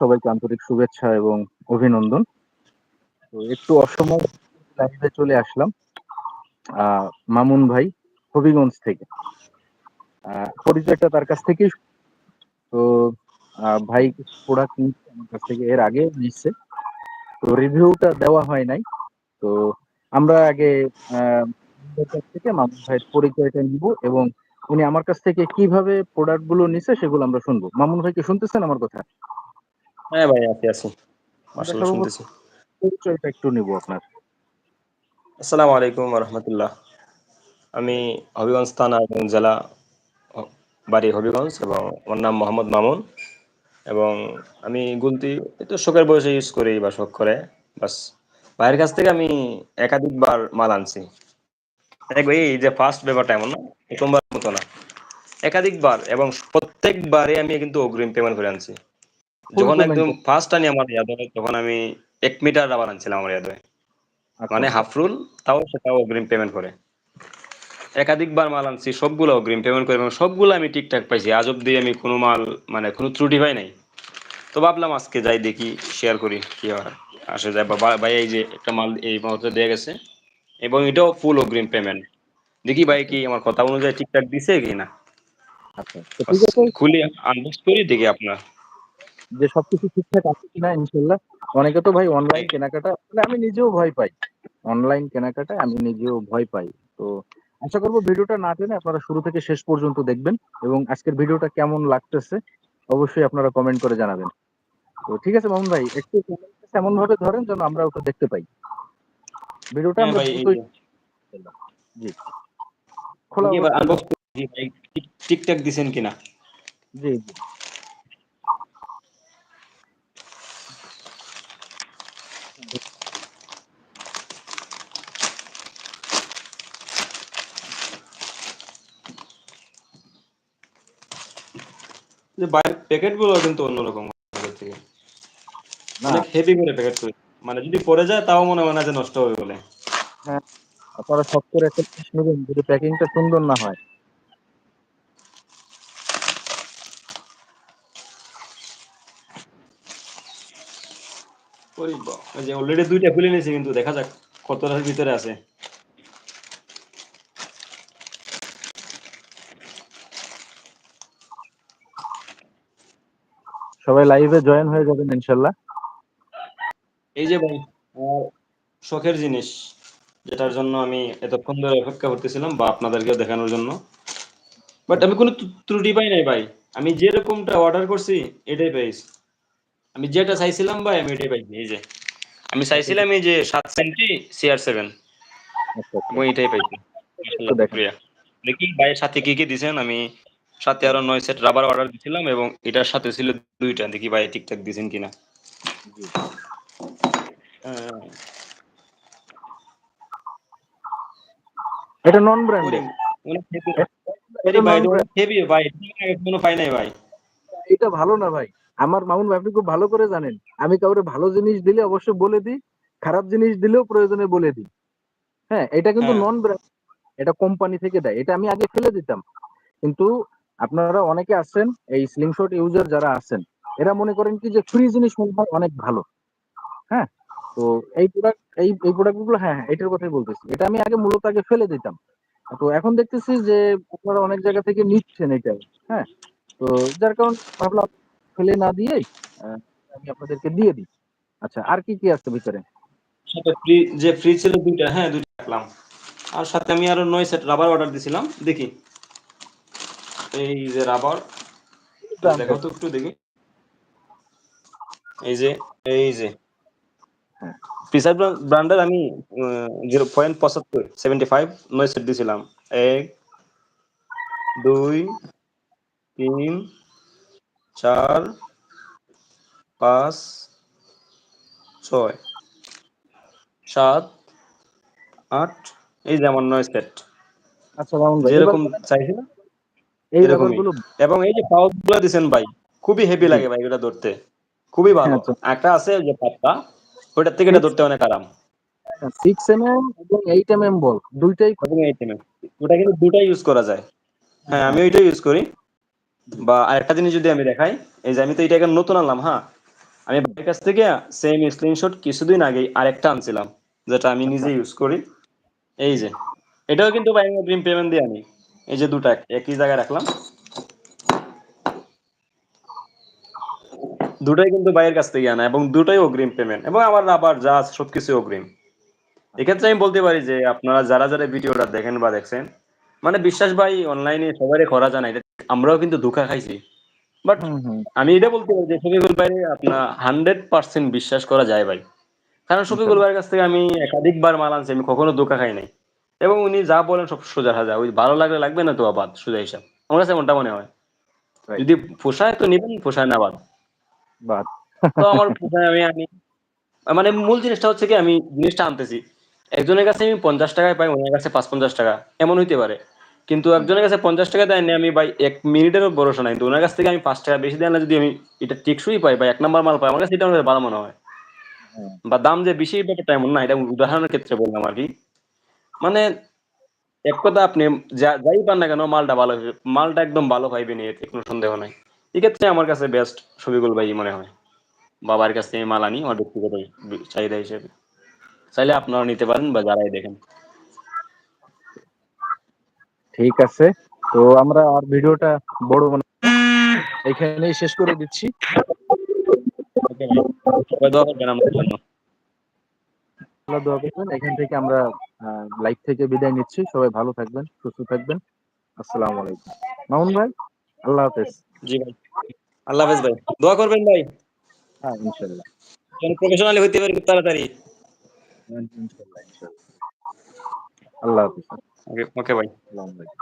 সবাইকে আন্তরিক শুভেচ্ছা এবং অভিনন্দন। তো একটু অসময়ে চলে আসলাম। মামুন ভাই, হবিগঞ্জ থেকে। পরিচয়টা তার কাছ থেকেই তো ভাই প্রোডাক্ট নিচ্ছে আমার কাছ থেকে, এর আগেও নিচ্ছে। তো রিভিউটা দেওয়া হয় নাই। তো আমরা আগে থেকে মামুন ভাইয়ের পরিচয়টা নিবো এবং উনি আমার কাছ থেকে কীভাবে প্রোডাক্টগুলো নিছে সেগুলো আমরা শুনব। মামুন ভাই কি শুনতেছেন আমার কথা? হ্যাঁ ভাই, আছি, আছি। মাশাআল্লাহ শুনতেছি। পরিচয়টা একটু নিবো আপনার। আসসালামু আলাইকুম রাহমাতুল্লাহ। আমি হবিগঞ্জ থানা এবং জেলা বাড়ি হবিগঞ্জ এবং আমার নাম মোহাম্মদ মামুন এবং আমি গুলতি একটু শখের বয়সে ইউজ করি বা শখ করে। বাস ভাইয়ের কাছ থেকে আমি একাধিকবার মাল আনছি। দেখবে এই যে ফার্স্ট ব্যাপারটা এমন না, ১ম বারের মতো না। একাধিকবার এবং প্রত্যেকবারে আমি কিন্তু অগ্রিম পেমেন্ট করে আনছি। যখন একদম ফার্স্ট আনি আমার ইয়াদ হয় তখন আমি ১ মিটার রাবার আনছিলাম আমার ইয়াদ হয়। আচ্ছা, মানে আচ্ছা। হাফ রুল তাও সেটাও অগ্রিম পেমেন্ট করে। একাধিকবার মাল আনছি সবগুলো অগ্রিম পেমেন্ট করে এবং সবগুলো আমি ঠিকঠাক পাইছি। আজ অব্দি আমি কোনো মাল মানে কোনো ত্রুটি পাই নাই। তো ভাবলাম আজকে যাই দেখি শেয়ার করি কি হয় আসে যায় ভাই এই যে একটা মাল এই মুহূর্তে দিয়ে গেছে এবং এটাও ফুল অগ্রিম পেমেন্ট। দেখি ভাই আচ্ছা। কি আমার কথা অনুযায়ী ঠিকঠাক দিছে কি না বাস খুলি আনবক্স করি দেখি আপনার। যে সবকিছু ঠিকঠাক আছে কিনা ইনশাল্লাহ অনেকে তো ভাই অনলাইন কেনাকাটা মানে আমি নিজেও ভয় পাই। অনলাইন কেনাকাটায় আমি নিজেও ভয় পাই। তো আশা করব ভিডিওটা না টেনে আপনারা শুরু থেকে শেষ পর্যন্ত দেখবেন এবং আজকের ভিডিওটা কেমন লাগতেছে অবশ্যই আপনারা কমেন্ট করে জানাবেন। তো ঠিক আছে মামুন ভাই একটু এমন ভাবে ধরেন যেন আমরা ওটা দেখতে পাই। ভিডিওটা হ্যাঁ আমরা জি। খোলা ঠিকঠাক দিছেন কিনা। জি, জি। যে বাইরের প্যাকেটগুলো কিন্তু অন্যরকম আগের থেকে। অনেক হেভি করে প্যাকেট করে। মানে যদি পড়ে যায় তাও মনে হয় না যে নষ্ট হবে বলে। হ্যাঁ, আপনারা শখ করে একটা জিনিস নিবেন যদি প্যাকিংটা সুন্দর না হয়। যে অলরেডি ২ টা খুলে নিয়েছি কিন্তু দেখা যাক কতটার ভিতরে আছে। সবাই লাইভে জয়েন হয়ে যাবেন ইনশাআল্লাহ। এই যে ভাই শখের জিনিস যেটার জন্য আমি এতক্ষণ ধরে অপেক্ষা করতেছিলাম বা আপনাদেরকেও দেখানোর জন্য। বাট আমি কোনো ত্রুটি পাই নাই ভাই। আমি যেরকমটা অর্ডার করছি এটাই পেয়েছি। আমি যেটা চাইছিলাম ভাই আমি এটাই পাইছি। এই যে আমি চাইছিলাম এই যে ৭ সেন্টি CR7 আচ্ছা, আচ্ছা। এবং এটাই পাইছি। দেখি ভাইয়ের সাথে কি, কি দিছেন আমি সাথে আরও ৯ সেট রাবার অর্ডার দিছিলাম এবং এটার সাথে ছিল ২ টা। দেখি ভাই ঠিকঠাক দিছেন কিনা। এটা নন ব্র্যান্ডেড। এটা ভালো না ভাই। আমার মামুন ভাই আপনি খুব ভালো করে জানেন। আমি কাউরে ভালো জিনিস দিলে অবশ্যই বলে দিই। খারাপ জিনিস দিলেও প্রয়োজনে বলে দিই। হ্যাঁ, এটা কিন্তু। নন ব্র্যান্ড। এটা কোম্পানি থেকে দেয়। এটা আমি আগে ফেলে দিতাম। কিন্তু আপনারা অনেকে আছেন এই স্লিংশট ইউজার যারা আছেন, এরা মনে করেন কি যে ফ্রি জিনিস অনেক ভালো। হ্যাঁ? তো এই প্রোডাক্ট এই এই প্রোডাক্টগুলো হ্যাঁ, হ্যাঁ এটার কথাই বলতেছি। এটা আমি আগে মূলত আগে ফেলে দিতাম। তো এখন দেখতেছি যে আপনারা অনেক জায়গা থেকে নিচ্ছেন এটা। হ্যাঁ? তো যার কারণ ভাবলাম ফেলে না দিয়েই আ আমি আপনাদেরকে দিয়ে দিই। আচ্ছা আর কি, কি আছে ভিতরে? যে ফ্রি ছিল দুইটা হ্যাঁ দুইটা রাখলাম। আর সাথে আমি আরও নয় সেট রাবার অর্ডার দিছিলাম। দেখি। এই যে রাবার দেখাও তো একটু দেখি। এই যে, এই যে। পিসার ব্রা ব্র্যান্ডের আমি আ 0.75 75 ৯ সেট দিছিলাম। ১ ২ ৩ ৪ ৫ ৬ ৭ ৮ এই যে আমার ৯ সেট। আচ্ছা যেরকম চাইছিলাম এই এবং এই যে পাউচগুলা দিছেন ভাই, খুবই হেভি লাগে ভাই এটা ধরতে। খুবই হ্যাঁ, ভালো। আচ্ছা। একটা আছে যে পাতলা, ওইটার থেকে এটা ধরতে অনেক আরাম। হ্যাঁ, 6 এমএম এবং 8 এমএম বল ২ টাই এবং 8 ওটা কিন্তু ২ টাই ইউজ করা যায়। হ্যাঁ, হ্যাঁ, আমি হ্যাঁ। ওইটাই ইউজ করি। বা আরেকটা জিনিস যদি আমি দেখাই, এই যে আমি তো এটা এখন নতুন আনলাম, হ্যাঁ? আমি ভাইয়ের কাছ থেকে সেম স্ক্রিনশট কিছুদিন আগে আরেকটা আনছিলাম যেটা আমি নিজে ইউজ করি এই যে এটাও কিন্তু ভাই পেমেন্ট দিয়ে আনি এই যে দুটা একই জায়গায় রাখলাম। দুটাই কিন্তু ভাইয়ের কাছ থেকে আনা এবং দুটাই অগ্রিম পেমেন্ট এবং আমার আবার যা সবকিছু অগ্রিম। এক্ষেত্রে আমি বলতে পারি যে আপনারা যারা যারা ভিডিওটা দেখেন বা দেখছেন মানে বিশ্বাস ভাই অনলাইনে সবারই করা যায় এটা আমরাও কিন্তু ধোকা খাইছি। বাট আমি এটা বলতে পারি যে শফিকুল ভাই আপনার হান্ড্রেড পার্সেন্ট বিশ্বাস করা যায় ভাই। কারণ শফিকুল ভাইয়ের কাছ থেকে আমি একাধিকবার মাল আনছি আমি কখনো ধোকা খাই নাই। এবং উনি যা বলেন সব সোজা সাজা ওই ভালো লাগলে লাগবে না তো আবাদ সোজা হিসাব। আমার কাছে এমনটা মনে হয়। যদি পোষায় তো নিবেন পোষায় না বাদ। বাদ। তো আমার পোষায় আমি আনি। মানে মূল জিনিসটা হচ্ছে কি আমি জিনিসটা আনতেছি। একজনের কাছে আমি পঞ্চাশ টাকায় পাই ওনার কাছে পাঁচ পঞ্চাশ টাকা। এমন হইতে পারে। কিন্তু একজনের কাছে পঞ্চাশ টাকা দেয়নি আমি ভাই এক মিনিটেরও ভরসা নাই। তো ওনার কাছ থেকে আমি পাঁচ টাকা বেশি দেয় না যদি আমি এটা টেকসই পাই বা এক নাম্বার মাল পাই আমার কাছে এটা ভালো মনে হয়। হ্যাঁ। বা দাম যে বেশি ব্যাপারটা এমন না এটা উদাহরণের ক্ষেত্রে বললাম আর কি। মানে এক কথা আপনি যাই পান না কেন মালটা ভালো মালটা একদম ভালো পাইবেন এতে কোনো সন্দেহ নাই। এক্ষেত্রে আমার কাছে বেস্ট শফিকুল ভাই মনে হয়। বাবার কাছ থেকে মাল আনি আমার ব্যক্তিগত চাহিদা হিসেবে। চাইলে আপনারা নিতে পারেন বা যারাই দেখেন। ঠিক আছে তো আমরা আর ভিডিওটা বড় বানা এখানেই শেষ করে দিচ্ছি। দোয়া করবেন আমার জন্য। দোয়া করবেন এখান থেকে আমরা লাইভ থেকে বিদায় নিচ্ছি। সবাই ভালো থাকবেন সুস্থ থাকবেন। আসসালামু আলাইকুম। মামুন ভাই আল্লাহ হাফেজ। জি ভাই। আল্লাহ হাফেজ ভাই। দোয়া করবেন ভাই। হ্যাঁ ইনশাআল্লাহ। যেন প্রফেশনালি হইতে পারি তাড়াতাড়ি। ইনশাআল্লাহ ইনশাআল্লাহ। আল্লাহ হাফেজ। ওকে ওকে ভাই। আসসালামু আলাইকুম।